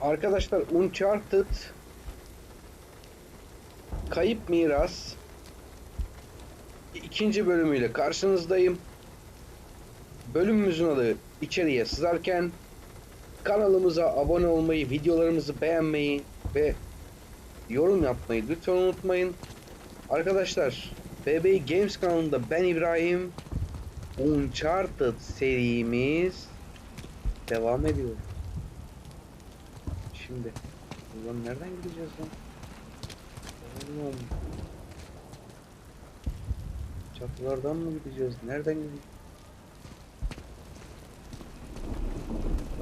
Arkadaşlar Uncharted Kayıp Miras ikinci bölümüyle karşınızdayım. Bölümümüzün adı içeriye sızarken kanalımıza abone olmayı, videolarımızı beğenmeyi ve yorum yapmayı lütfen unutmayın. Arkadaşlar BB Games kanalında ben İbrahim Uncharted serimiz devam ediyor. Şimdi buradan nereden gideceğiz lan? Oğlum. Çatılardan mı gideceğiz? Nereden gideceğiz?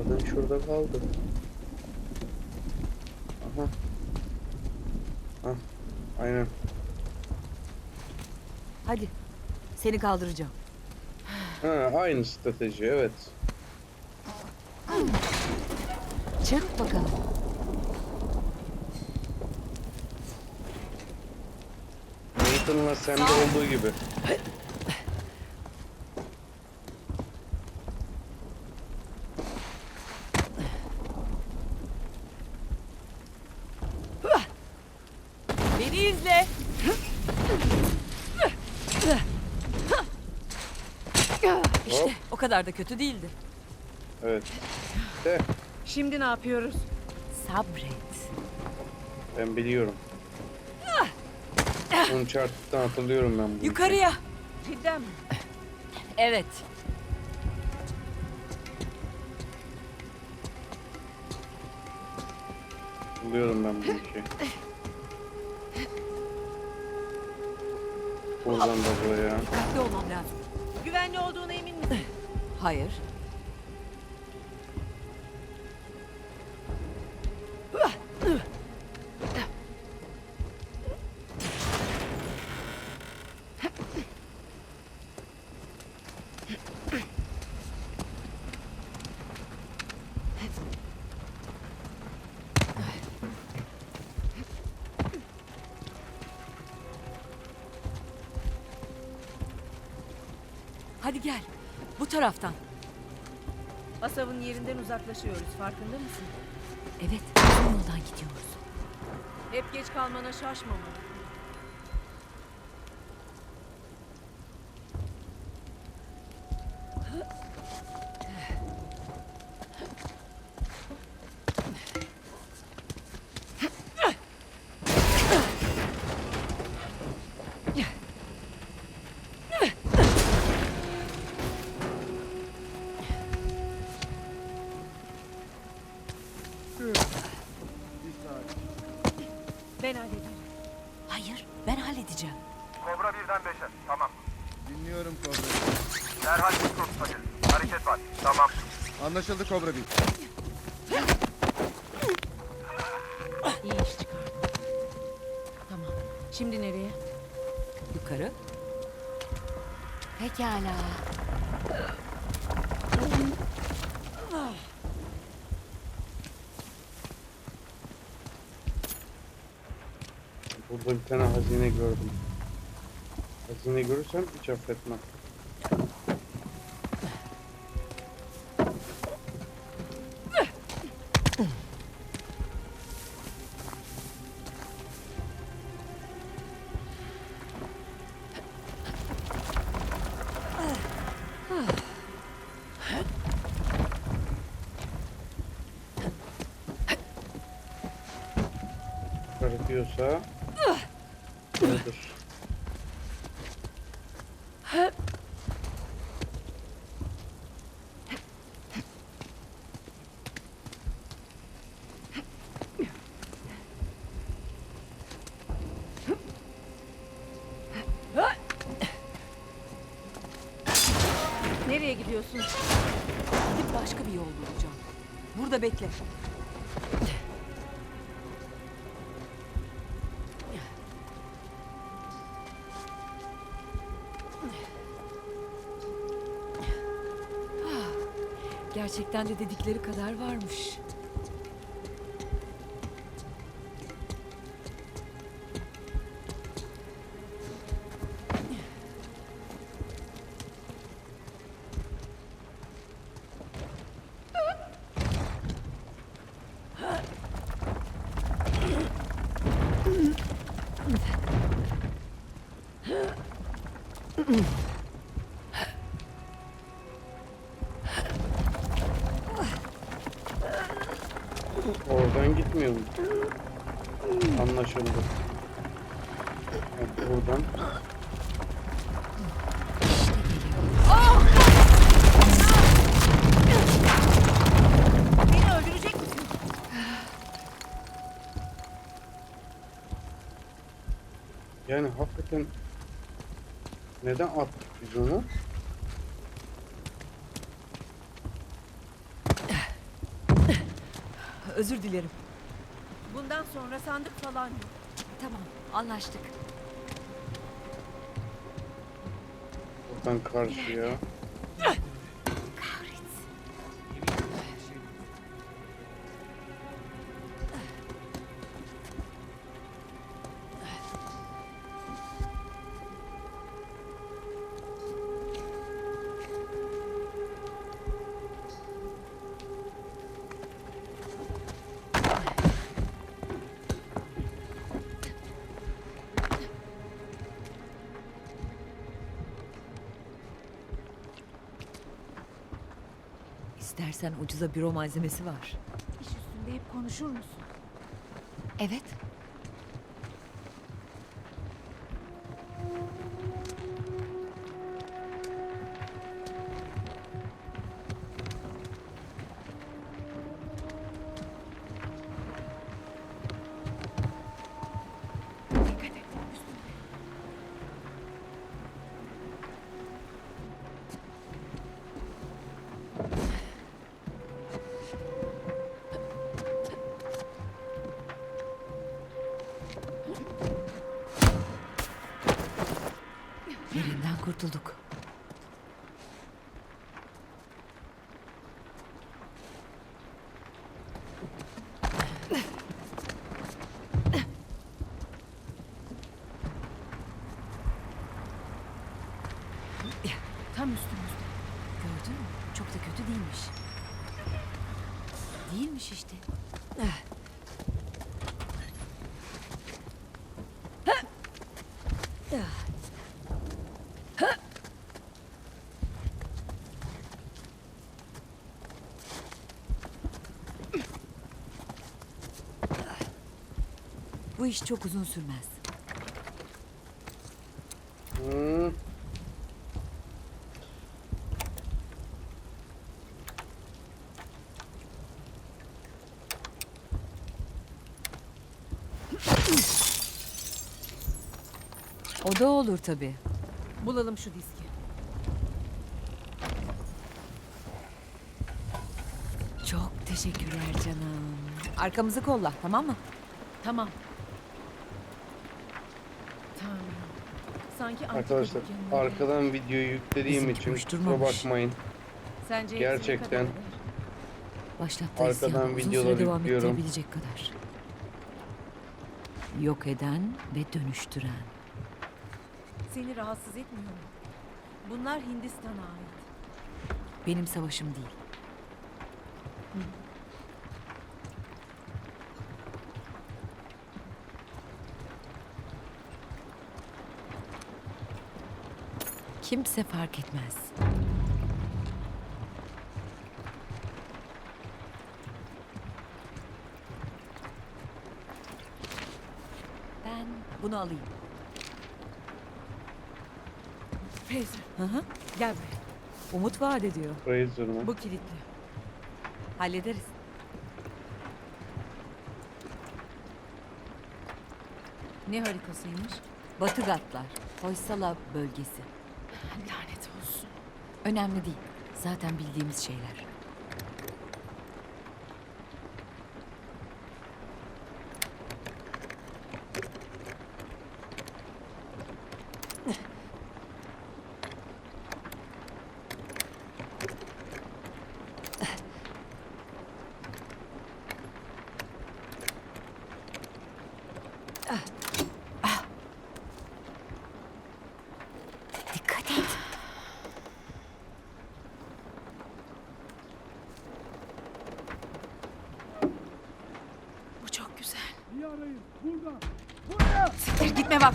Adam şurada kaldı. Aha. Ah, aynen. Hadi. Seni kaldıracağım. Ha, aynı strateji evet. Çık bakalım. Nathan'la sende olduğu gibi. Beni izle. İşte o kadar da kötü değildi. Evet. De Şimdi ne yapıyoruz? Sabret. ben biliyorum. Uncharted'dan hatırlıyorum ben bunu. Yukarıya. Cidden mi? Evet. Hatırlıyorum ben bu işi. Buradan da buraya. Dikkatli olmam lazım. Güvenli olduğuna emin misin? Hayır. Hadi gel. Bu taraftan. Asav'ın yerinden uzaklaşıyoruz. Farkında mısın? Evet, bizim yoldan gidiyoruz. Hep geç kalmana şaşmamalı. Anlaşıldı Kobra bir. İyi iş çıkardın. Tamam. Şimdi nereye? Yukarı. Pekala. Burada bir tane hazine gördüm. Hazine görürsem hiç affetmem. Gidiyorsun? Gidip başka bir yol bulacağım. Burada bekle. Gerçekten de dedikleri kadar varmış. Oradan gitmiyor mu? Anlaşıldı. Neden attık biz onu? Özür dilerim. Bundan sonra sandık falan yok. Tamam, anlaştık. Buradan karşıya. İstersen ucuza büro malzemesi var. İş üstünde hep konuşur musun? Evet. Birinden kurtulduk. Tam üstümüzde. Gördün mü? Çok da kötü değilmiş. Değilmiş işte. Bu iş çok uzun sürmez. Hmm. O da olur tabii. Bulalım şu diski. Çok teşekkürler canım. Arkamızı kolla tamam mı? Tamam. Sanki antika Arkadaşlar dükkanına arkadan videoyu yüklediğim için kusura bakmayın. Sence hepsi ne gerçekten- kadar? Başlattığı Arkadan isyanı uzun süre videoları devam yüklüyorum. ettirebilecek kadar. Yok eden ve dönüştüren. Seni rahatsız etmiyor mu? Bunlar Hindistan'a ait. Benim savaşım değil. Kimse fark etmez. Ben bunu alayım. Fraser Hı hı. gel buraya. Umut vaat ediyor. Fraser mı? Bu kilitli. Hallederiz. Ne haritasıymış? Batı Gatlar, Hoysala bölgesi. Lanet olsun. Önemli değil. Zaten bildiğimiz şeyler. Dikkat et. Bu çok güzel. Siktir gitme bak.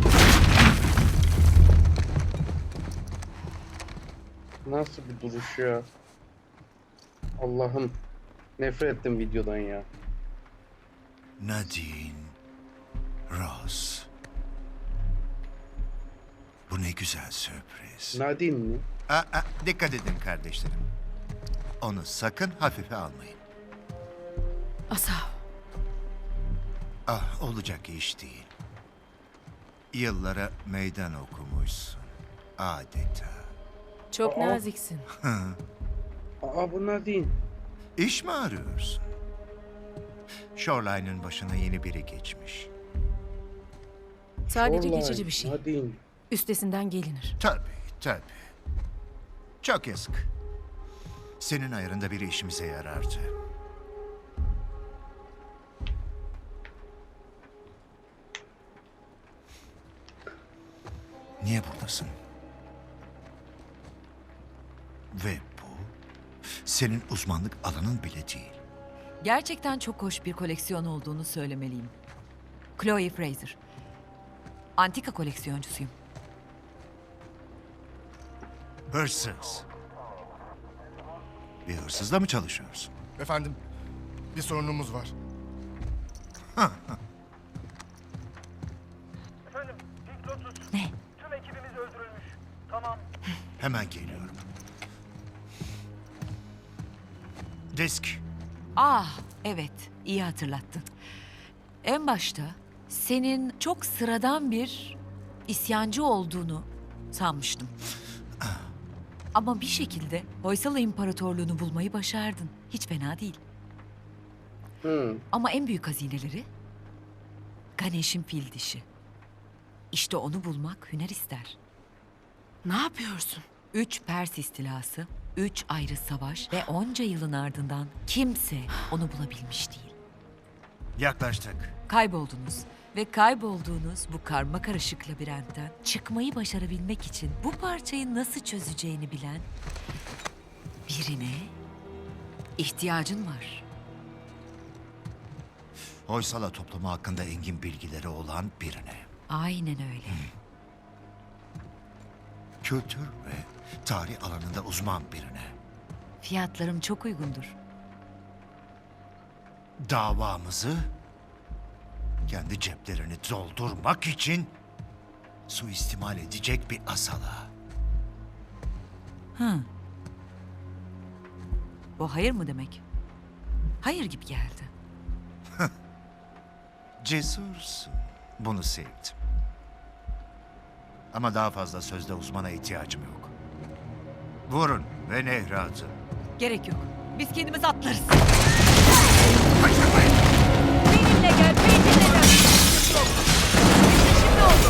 Nasıl bir duruş ya? Allah'ım. Nefret ettim videodan ya. Nadine, Ross. Bu ne güzel sürpriz. Nadine mi? Aa, aa, dikkat edin kardeşlerim. Onu sakın hafife almayın. Asav. Ah, olacak iş değil. Yıllara meydan okumuşsun. Adeta. Çok Aa. naziksin. Aa bu Nadine. İş mi arıyorsun? Shoreline'ın başına yeni biri geçmiş. Sadece Vallahi geçici bir şey. Nadine. Üstesinden gelinir. Tabii, tabii. Çok yazık. Senin ayarında biri işimize yarardı. Niye buradasın? Ve bu senin uzmanlık alanın bile değil. Gerçekten çok hoş bir koleksiyon olduğunu söylemeliyim. Chloe Fraser. Antika koleksiyoncusuyum. Hırsız. Bir hırsızla mı çalışıyorsun? Efendim, bir sorunumuz var. Hemen geliyorum. Disk. Ah, evet. iyi hatırlattın. En başta senin çok sıradan bir isyancı olduğunu sanmıştım. Ama bir şekilde Hoysala İmparatorluğunu bulmayı başardın. Hiç fena değil. Hı. Ama en büyük hazineleri Ganesh'in fil dişi. İşte onu bulmak hüner ister. Ne yapıyorsun? Üç Pers istilası, üç ayrı savaş ve onca yılın ardından kimse onu bulabilmiş değil. Yaklaştık. Kayboldunuz ve kaybolduğunuz bu karma karışık labirentten çıkmayı başarabilmek için bu parçayı nasıl çözeceğini bilen birine ihtiyacın var. Hoysala toplumu hakkında engin bilgileri olan birine. Aynen öyle. Kültür ve tarih alanında uzman birine. Fiyatlarım çok uygundur. Davamızı kendi ceplerini doldurmak için suistimal edecek bir asala. Hı. Bu hayır mı demek? Hayır gibi geldi. Cesursun. Bunu sevdim. Ama daha fazla sözde uzmana ihtiyacım yok. Vurun ve nehre atın. Gerek yok. Biz kendimiz atlarız. Kaçırmayın! Benimle gel, benimle gel. Şimdi oldu.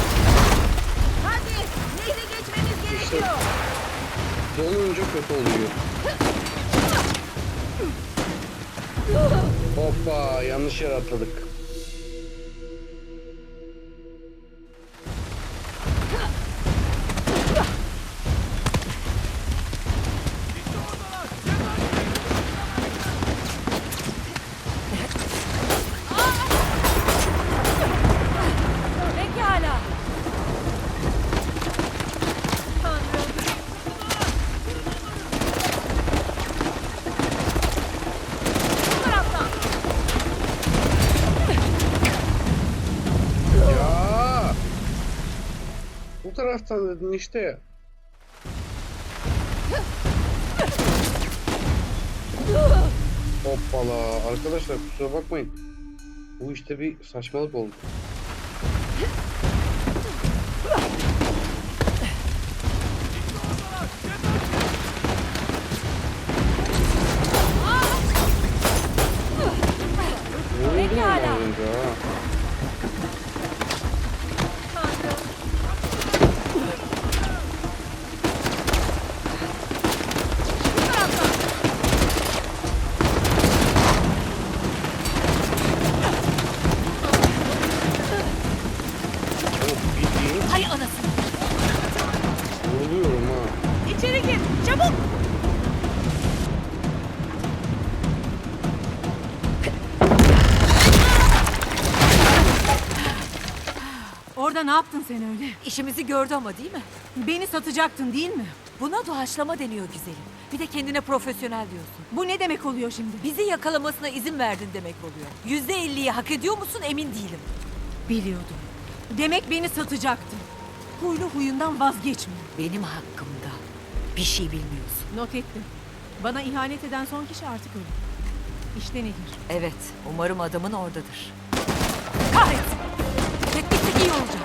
Hadi, nehri geçmemiz gerekiyor. Dolunca kötü oluyor. Hoppa yanlış yere atladık. Dedin işte. Hoppala. Arkadaşlar kusura bakmayın. Bu işte bir saçmalık oldu. Bana ne yaptın sen öyle? İşimizi gördü ama değil mi? Beni satacaktın değil mi? Buna doğaçlama deniyor güzelim. Bir de kendine profesyonel diyorsun. Bu ne demek oluyor şimdi? Bizi yakalamasına izin verdin demek oluyor. Yüzde elliyi hak ediyor musun emin değilim. Biliyordum. Demek beni satacaktın. Huylu huyundan vazgeçmiyor. Benim hakkımda bir şey bilmiyorsun. Not ettim. Bana ihanet eden son kişi artık öldü. İşte nehir. Evet, umarım adamın oradadır. Kahretsin! Gitmesek iyi olacak.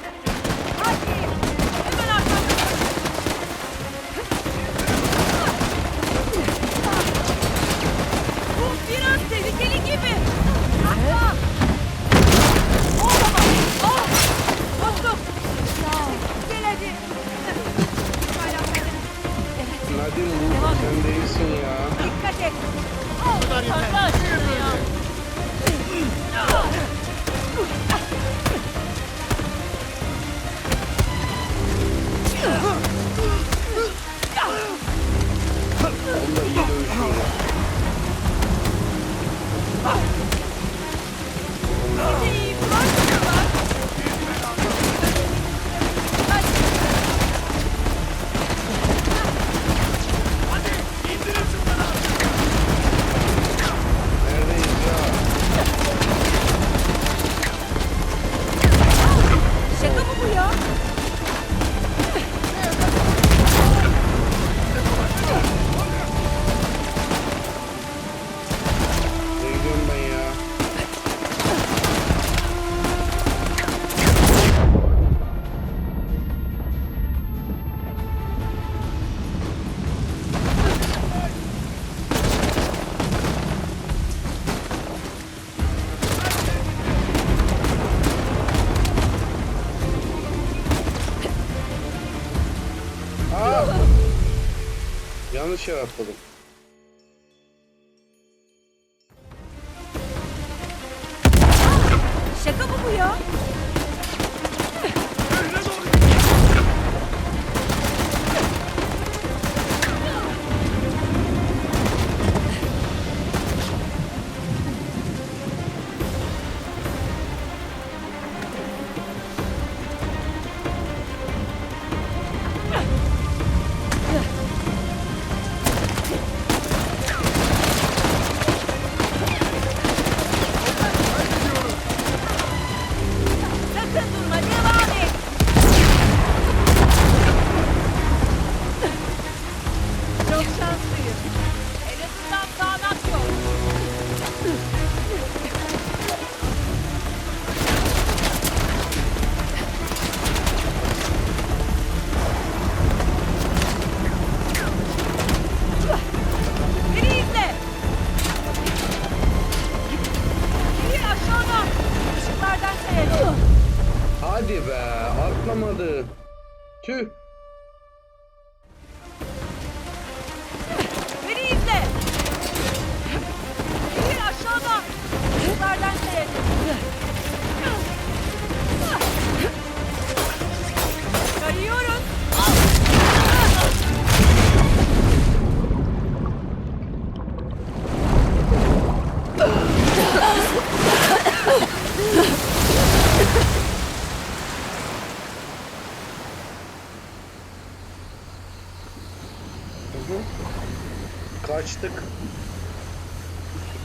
Yanlış yer atladım.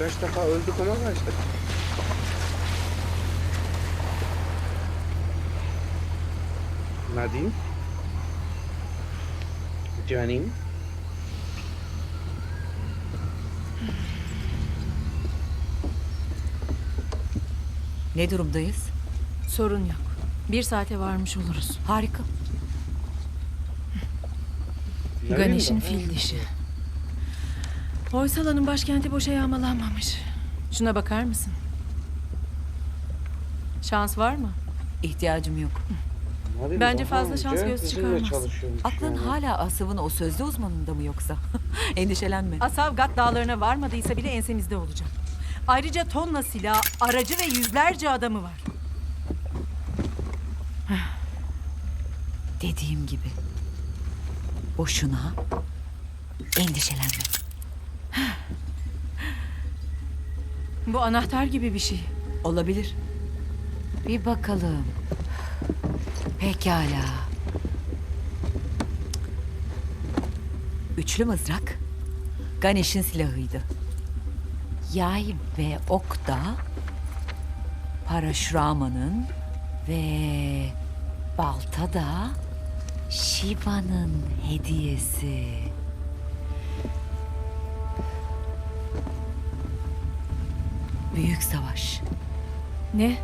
Birkaç defa öldük ama kaçtık. Nadim. Canim. Ne durumdayız? Sorun yok. Bir saate varmış oluruz. Harika. Ganesh'in fil dişi. Hoysala'nın başkenti boşa yağmalanmamış. Şuna bakar mısın? Şans var mı? İhtiyacım yok. Nadim, Bence fazla şans göz çıkarmaz. Aklın hala Asav'ın o sözde uzmanında mı yoksa? Endişelenme. Asavgat dağlarına varmadıysa bile ensemizde olacak. Ayrıca tonla silah, aracı ve yüzlerce adamı var. Dediğim gibi. Boşuna endişelenme. Bu anahtar gibi bir şey. Olabilir. Bir bakalım. Pekala. Üçlü mızrak Ganesh'in silahıydı. Yay ve ok da Parashrama'nın ve balta da Shiva'nın hediyesi. Büyük savaş. Ne?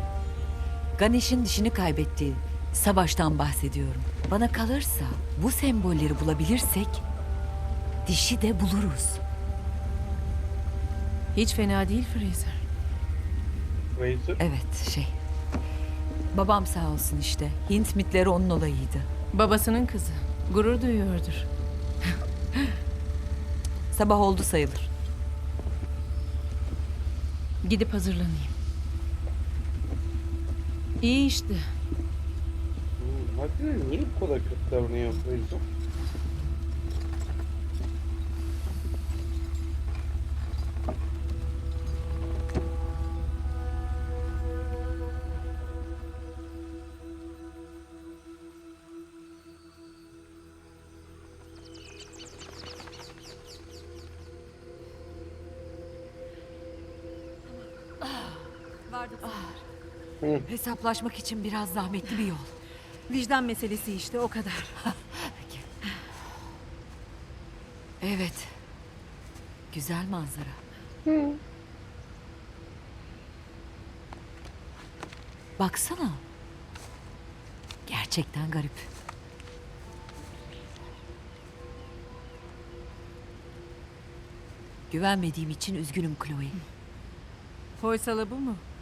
Ganesh'in dişini kaybettiği savaştan bahsediyorum. Bana kalırsa bu sembolleri bulabilirsek dişi de buluruz. Hiç fena değil Fraser. Fraser. Evet şey. Babam sağ olsun işte. Hint mitleri onun olayıydı. Babasının kızı. Gurur duyuyordur. Sabah oldu sayılır. Gidip hazırlanayım. İyi işte. Harbiden niye bu kadar kötü davranıyor Fraser? Hesaplaşmak için biraz zahmetli bir yol. Vicdan meselesi işte o kadar. Evet. Güzel manzara. Baksana. Gerçekten garip. Güvenmediğim için üzgünüm Chloe. Hoysala bu mu?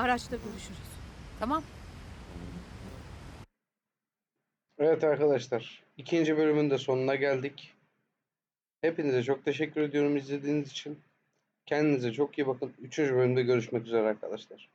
Araçta buluşuruz. Tamam. Evet arkadaşlar. ikinci bölümün de sonuna geldik. Hepinize çok teşekkür ediyorum izlediğiniz için. Kendinize çok iyi bakın. Üçüncü bölümde görüşmek üzere arkadaşlar.